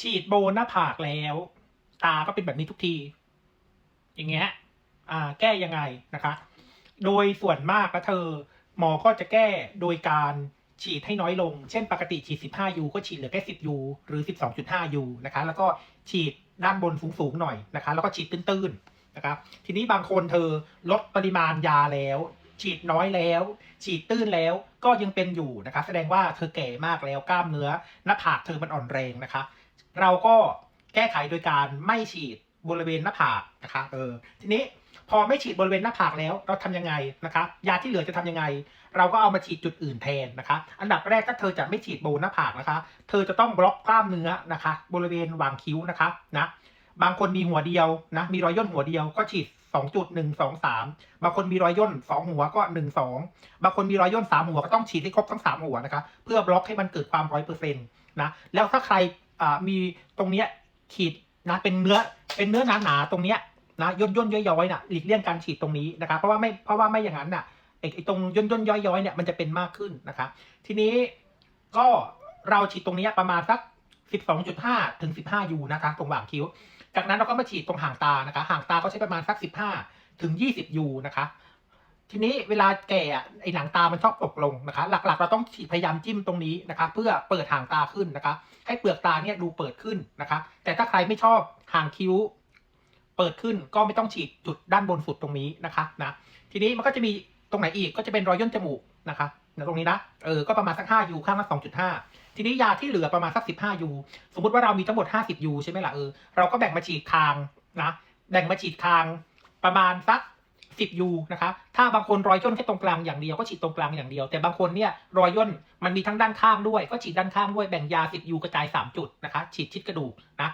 ฉีดโบนหน้าผากแล้ว ตาก็เป็นแบบนี้ทุกที อย่างเงี้ยอ่า แก้ยังไงนะคะ โดยส่วนมากแล้วเธอ หมอก็จะแก้โดยการฉีดให้น้อยลง เช่น ปกติฉีด 15 U ก็ฉีดเหลือแค่ 10 U หรือ 12.5 U นะคะ แล้วก็ฉีดด้านบนสูงๆหน่อยนะคะ แล้วก็ฉีดตื้นๆนะครับ ทีนี้บางคนเธอลดปริมาณยาแล้ว ฉีดน้อยแล้ว ฉีดตื้นแล้วก็ยังเป็นอยู่นะคะ แสดงว่าเธอแก่มากแล้วกล้ามเนื้อหน้าผากเธอมันอ่อนแรงนะคะ เราก็แก้ไขโดยการไม่ฉีดบริเวณหน้าผากนะคะเออทีนี้พอไม่ฉีดบริเวณหน้าผากแล้วเราทำยังไงนะคะยาที่เหลือจะทำยังไง เราก็เอามาฉีดจุดอื่นแทนนะคะ อันดับแรกถ้าเธอจะไม่ฉีดโบนหน้าผากนะคะ เธอจะต้องบล็อกกล้ามเนื้อนะคะ บริเวณหว่างคิ้วนะคะนะบางคนมีหัวเดียวนะมีรอยย่นหัวเดียวก็ฉีด2.1 2 3 บางคนมีรอยย่น 2 หัวก็ 1 2 บางคนมีรอยย่น 3 หัวก็ต้องฉีดให้ครบทั้ง 3 หัวนะคะ เพื่อบล็อกให้มันเกิดความร้อยเปอร์เซ็นต์นะแล้วถ้าใคร มีตรงเนี้ยขีดนะเป็นเนื้อเป็นเนื้อหนาๆตรงเนี้ยนะย่นย่นย้อยๆน่ะหลีกเลี่ยงการฉีดตรงนี้นะคะเพราะว่าไม่เพราะว่าไม่อย่างนั้นน่ะไอ้ตรงย่นย่นๆย้อยๆเนี่ยมันจะเป็นมากขึ้นนะคะทีนี้ก็เราฉีดตรงนี้ประมาณสัก 12.5 ถึง 15 ยูนะคะตรงหว่างคิ้ว จากนั้นเราก็มาฉีดตรงห่างตานะคะ ห่างตาก็ใช้ประมาณสัก 15 ถึง 20 ยูนะคะ ทีนี้เวลาแก่อะไอหนังตามันชอบตกลงนะคะ หลักๆ เราต้องฉีดพยายามจิ้มตรงนี้นะคะ เพื่อเปิดห่างตาขึ้นนะคะ ให้เปลือกตาเนี่ยดูเปิดขึ้นนะคะ แต่ถ้าใครไม่ชอบห่างคิ้ว เปิดขึ้นก็ไม่ต้องฉีดจุดด้านบนสุดตรงนี้นะคะนะทีนี้มันก็จะมีตรงไหนอีกก็จะเป็นรอยย่นจมูกนะคะตรงนี้นะเออก็ประมาณสัก5ยูข้างละ2.5 ทีนี้ยาที่เหลือประมาณสัก15ยูสมมติว่าเรามีทั้งหมด 50ยูใช่ไหมล่ะเออเราก็แบ่งมาฉีดคางนะแบ่งมาฉีดคางประมาณสัก 10ยูนะคะ ถ้าบางคนรอยย่นแค่ตรงกลางอย่างเดียวก็ฉีดตรงกลางอย่างเดียว แต่บางคนเนี่ยรอยย่นมันมีทั้งด้านข้างด้วย ก็ฉีดด้านข้างด้วยแบ่งยา 10ยูกระจาย 3 จุดนะคะ ฉีดชิดกระดูกนะ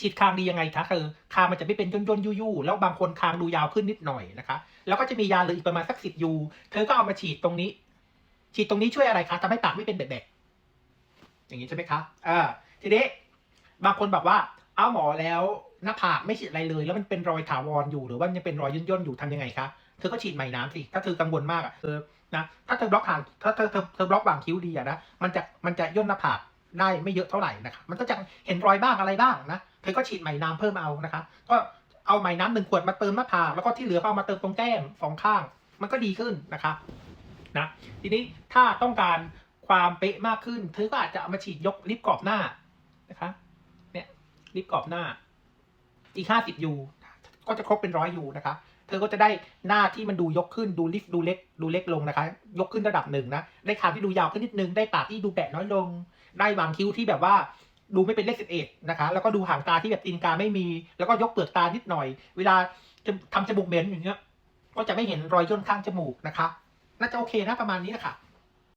ฉีดคางดียังไงคะคือคางมันจะไม่เป็นย่นย่นๆยู่ๆแล้วบางคนคางดูยาวขึ้นนิดหน่อยนะคะ แล้วก็จะมียาเหลืออีกประมาณสักสิบยูเธอก็เอามาฉีดตรงนี้ ฉีดตรงนี้ช่วยอะไรคะทำให้ปากไม่เป็นแบกๆอย่างนี้ใช่ไหมคะอ่าทีนี้บางคนบอกว่า เอาหมอแล้วหน้าผากไม่ฉีดอะไรเลย แล้วมันเป็นรอยถาวรอยู่หรือว่ายังเป็นรอยย่นย่นๆอยู่ทำยังไงคะเธอก็ฉีดใหม่น้ำสิถ้าเธอกังวลมากอะเออนะถ้าเธอบล็อกห่างถ้าเธอเธอเธอบล็อกหว่างคิ้วดีอะนะมันจะมันจะย่นหน้าผากได้ไม่เยอะเท่าไหร่นะคะมันก็จะเห็นรอยบ้างอะไรบ้างนะเธอก็ฉีดใหม่น้ำเพิ่มเอานะคะ ก็เอาใหม่น้ำหนึ่งขวดมาเติมหน้าผากแล้วก็ที่เหลือก็เอามาเติมตรงแก้มสองข้าง มันก็ดีขึ้นนะคะนะทีนี้ถ้าต้องการความเป๊ะมากขึ้นเธอก็อาจจะเอามาฉีดยกลิฟต์กรอบหน้านะคะ ลิฟต์กรอบหน้า อีกห้าสิบยูก็จะครบเป็นร้อยยูนะคะ เธอก็จะได้หน้าที่มันดูยกขึ้นดูลิฟต์ดูเล็ก ดูเล็กลงนะคะ ยกขึ้นระดับหนึ่งนะ ได้คางที่ดูยาวขึ้นนิดนึง ได้ปากที่ดูแปะน้อยลง ได้วางคิ้วที่แบบว่าดูไม่เป็นเลขสิบเอ็ดนะคะ แล้วก็ดูหางตาที่แบบตีนกาไม่มี แล้วก็ยกเปลือกตานิดหน่อย เวลาจะทำจมูกเหม็นอย่างเงี้ย ก็จะไม่เห็นรอยย่นข้างจมูกนะคะ น่าจะโอเคนะประมาณนี้นะคะ